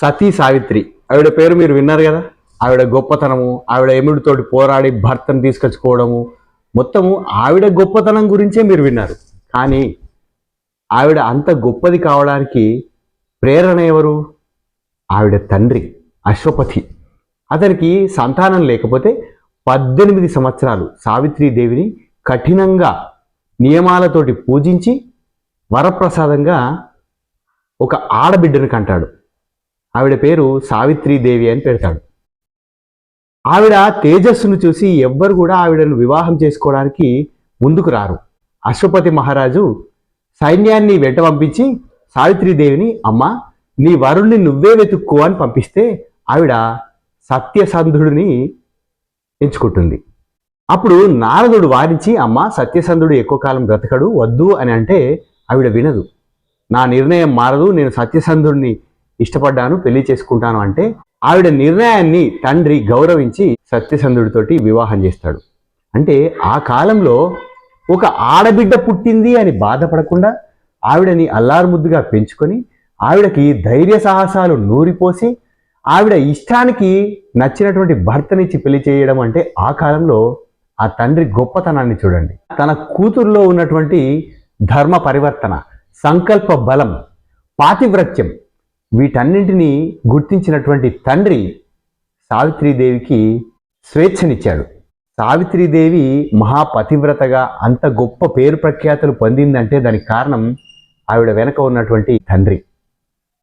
సతీ సావిత్రి. ఆవిడ పేరు మీరు విన్నారు కదా? ఆవిడ గొప్పతనము ఆవిడ ఎముడితోటి పోరాడి భర్తను తీసుకొచ్చుకోవడము. మొత్తము ఆవిడ గొప్పతనం గురించే మీరు విన్నారు. కానీ ఆవిడ అంత గొప్పది కావడానికి ప్రేరణ ఎవరు? ఆవిడ తండ్రి అశ్వపతి. అతనికి సంతానం లేకపోతే పద్దెనిమిది సంవత్సరాలు సావిత్రీదేవిని కఠినంగా నియమాలతోటి పూజించి వరప్రసాదంగా ఒక ఆడబిడ్డను కంటాడు. ఆవిడ పేరు సావిత్రీదేవి అని పెడతాడు. ఆవిడ తేజస్సును చూసి ఎవ్వరు కూడా ఆవిడను వివాహం చేసుకోవడానికి ముందుకు రారు. అశ్వపతి మహారాజు సైన్యాన్ని వెంట పంపించి సావిత్రీదేవిని అమ్మ నీ వరుణ్ణి నువ్వే వెతుక్కో అని పంపిస్తే ఆవిడ సత్యసంధుడిని ఎంచుకుంటుంది. అప్పుడు నారదుడు వారించి అమ్మ సత్యసంధుడు ఎక్కువ కాలం బ్రతకడు వద్దు అని అంటే ఆవిడ వినదు. నా నిర్ణయం మారదు నేను సత్యసంధుడిని ఇష్టపడ్డాను పెళ్ళి చేసుకుంటాను అంటే ఆవిడ నిర్ణయాన్ని తండ్రి గౌరవించి సత్యసంధుడితోటి వివాహం చేస్తాడు. అంటే ఆ కాలంలో ఒక ఆడబిడ్డ పుట్టింది అని బాధపడకుండా ఆవిడని అల్లారుముద్దుగా పెంచుకొని ఆవిడకి ధైర్య సాహసాలు నూరిపోసి ఆవిడ ఇష్టానికి నచ్చినటువంటి భర్తనిచ్చి పెళ్ళి చేయడం అంటే ఆ కాలంలో ఆ తండ్రి గొప్పతనాన్ని చూడండి. తన కూతురులో ఉన్నటువంటి ధర్మ పరివర్తన సంకల్ప బలం పాతివ్రత్యం వీటన్నింటినీ గుర్తించినటువంటి తండ్రి సావిత్రీదేవికి స్వేచ్ఛనిచ్చాడు. సావిత్రీదేవి మహాపతివ్రతగా అంత గొప్ప పేరు ప్రఖ్యాతులు పొందిందంటే దానికి కారణం ఆవిడ వెనక ఉన్నటువంటి తండ్రి.